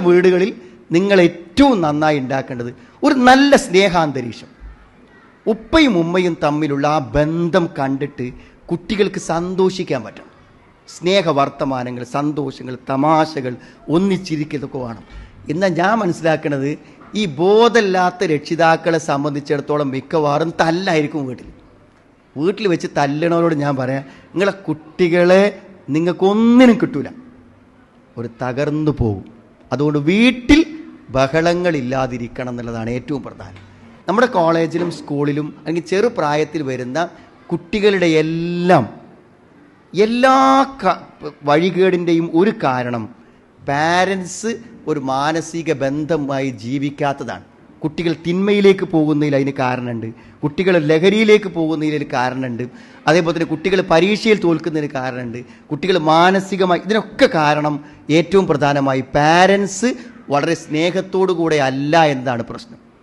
വീടുകളിൽ നിങ്ങൾ ഏറ്റവും നന്നായി ഉണ്ടാക്കേണ്ടത് ഒരു നല്ല സ്നേഹാന്തരീക്ഷം. ഉപ്പയും ഉമ്മയും തമ്മിലുള്ള ആ ബന്ധം കണ്ടിട്ട് കുട്ടികൾക്ക് സന്തോഷിക്കാൻ പറ്റണം. സ്നേഹ വർത്തമാനങ്ങൾ സന്തോഷങ്ങൾ തമാശകൾ ഒന്നിച്ചിരിക്കലൊക്കെ വേണം. എന്നാൽ ഞാൻ മനസ്സിലാക്കുന്നത് ഈ ബോധമില്ലാത്ത രക്ഷിതാക്കളെ സംബന്ധിച്ചിടത്തോളം മിക്കവാറും തല്ലായിരിക്കും വീട്ടിൽ. വീട്ടിൽ വെച്ച് തല്ലണവരോട് ഞാൻ പറയാം നിങ്ങളെ കുട്ടികളെ നിങ്ങൾക്കൊന്നിനും കിട്ടൂല. ഒരു തകർന്നു പോകും. അതുകൊണ്ട് വീട്ടിൽ ബഹളങ്ങളില്ലാതിരിക്കണം എന്നുള്ളതാണ് ഏറ്റവും പ്രധാനം. നമ്മുടെ കോളേജിലും സ്കൂളിലും അല്ലെങ്കിൽ ചെറുപ്രായത്തിൽ വരുന്ന കുട്ടികളുടെ എല്ലാം എല്ലാ വഴികേടിന്റെയും ഒരു കാരണം പാരൻസ് ഒരു മാനസിക ബന്ധമായി ജീവിക്കാത്തതാണ്. കുട്ടികൾ തിന്മയിലേക്ക് പോകുന്നതിൽ അതിന് കാരണമുണ്ട്. കുട്ടികൾ ലഹരിയിലേക്ക് പോകുന്നതിൽ അതിന് കാരണമുണ്ട്. അതേപോലെ തന്നെ കുട്ടികൾ പരീക്ഷയിൽ തോൽക്കുന്നതിന് കാരണമുണ്ട്. കുട്ടികൾ മാനസികമായി ഇതിനൊക്കെ കാരണം ഏറ്റവും പ്രധാനമായി പാരൻസ് വളരെ സ്നേഹത്തോടു കൂടെ അല്ല എന്നതാണ് പ്രശ്നം.